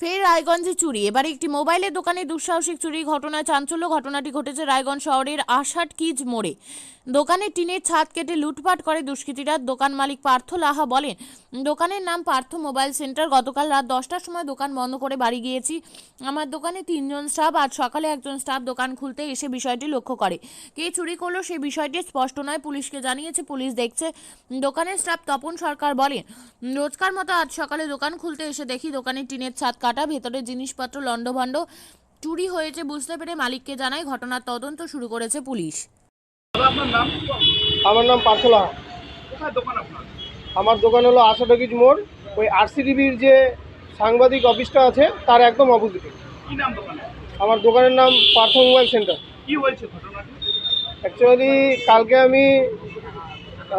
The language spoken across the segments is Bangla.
ফের রায়গঞ্জে চুরি। এবার একটি মোবাইলের দোকানে দুঃসাহসিক চুরির ঘটনায় চাঞ্চল্য ঘটনাটি ঘটেছে রায়গঞ্জ শহরের আষাট কিজ মোড়ে। দোকানে টিনের ছাদ কেটে লুটপাট করে দুষ্কৃতীরা। দোকান মালিক পার্থ লাহা বলেন, দোকানের নাম পার্থ মোবাইল সেন্টার। গতকাল রাত দশটার সময় দোকান বন্ধ করে বাড়ি গিয়েছি। আমার দোকানে তিনজন স্টাফ আজ সকালে একজন স্টাফ দোকান খুলতে এসে বিষয়টি লক্ষ্য করে। কে চুরি করল সেই বিষয়টি স্পষ্ট নয়। পুলিশকে জানিয়েছে, পুলিশ দেখছে। দোকানের স্টাফ তপন সরকার বলেন, রোজকার মতো আজ সকালে দোকান খুলতে এসে দেখি দোকানের টিনের ছাদ কাটা ভেতরে জিনিসপত্র লণ্ডভণ্ড চুরি হয়েছে বুঝতে পেরে মালিককে জানায় ঘটনার তদন্ত শুরু করেছে পুলিশ। আপনার নাম? আমার নাম পার্থলা। আমার দোকান হলো আশা টকিজ মোড়। ওই আরসিডিবির যে সাংবাদিক অফিসটা আছে তার একদম অপোজিটে। কি নাম দোকানে আমার দোকানের নাম পার্থ মোবাইল সেন্টার। কি হয়েছে অ্যাকচুয়ালি কালকে আমি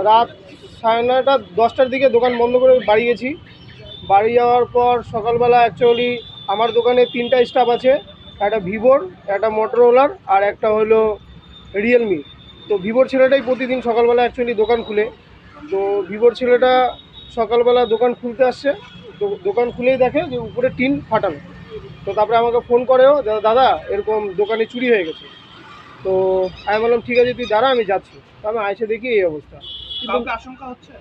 রাত সাড়ে নয়টা দশটার দিকে দোকান বন্ধ করে বাড়ি গেছি। বাড়ি যাওয়ার পর সকালবেলা অ্যাকচুয়ালি আমার দোকানে তিনটা স্টাফ আছে, একটা ভিভোর, একটা মোটরোলার আর একটা হলো রিয়েলমি তো ভিভোর ছেলেটাই প্রতিদিন সকালবেলা অ্যাকচুয়ালি দোকান খুলে। তো ভিভোর ছেলেটা সকালবেলা দোকান খুলতে আসছে। দো- দোকান খুলেই দেখে যে উপরে টিন ফাটানো। তো তারপরে আমাকে ফোন করেও দাদা, এরকম দোকানে চুরি হয়ে গেছে। তো আমি বললাম, ঠিক আছে, তুই দাঁড়া, আমি যাচ্ছি। তো আমি আইসে দেখি এই অবস্থা। আশঙ্কা হচ্ছে?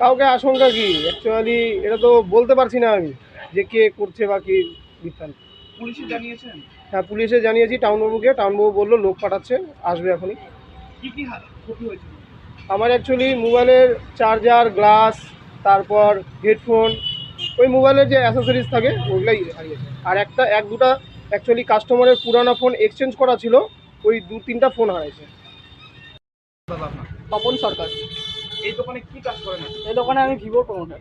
কাউকে আশঙ্কা কি? অ্যাকচুয়ালি এটা তো বলতে পারছি না আমি যে কে করছে বা কি বৃত্তান্ত পুলিশে জানিয়েছেন? হ্যাঁ পুলিশে জানিয়েছি টাউনবাবুকে। টাউনবাবু বলল লোক পাঠাচ্ছে আসবে এখনই। কি কি ক্ষতি হয়েছে আমার অ্যাকচুয়ালি মোবাইলের চার্জার গ্লাস তারপর হেডফোন ওই মোবাইলের যে অ্যাসেসরিজ থাকে ওগুলাই হারিয়েছে। আর একটা এক দুটা অ্যাকচুয়ালি কাস্টমারের পুরানো ফোন এক্সচেঞ্জ করা ছিল ওই দু তিনটা ফোন হারিয়েছে দাদা তপন সরকার। এই দোকানে কি কাজ করেন? এই দোকানে আমি ভিভোর প্রমোটার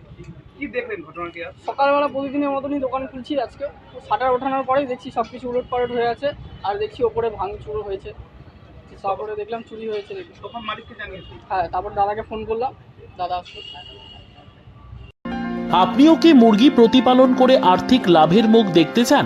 কি দেখলেন ঘটনাটি সকালবেলা প্রতিদিনের মতনই দোকান খুলছি আজকে। শাটার ওঠানোর পরেই দেখছি সব কিছু উলট পালট হয়ে আছে আর দেখছি ওপরে ভাঙচুর হয়েছে। তারপরে দেখলাম চুরি হয়েছে দোকান মালিককে জানিয়েছি হ্যাঁ তারপর দাদাকে ফোন করলাম দাদা আসলো। আপনিও কি মুরগি প্রতিপালন করে আর্থিক লাভের মুখ দেখতে চান?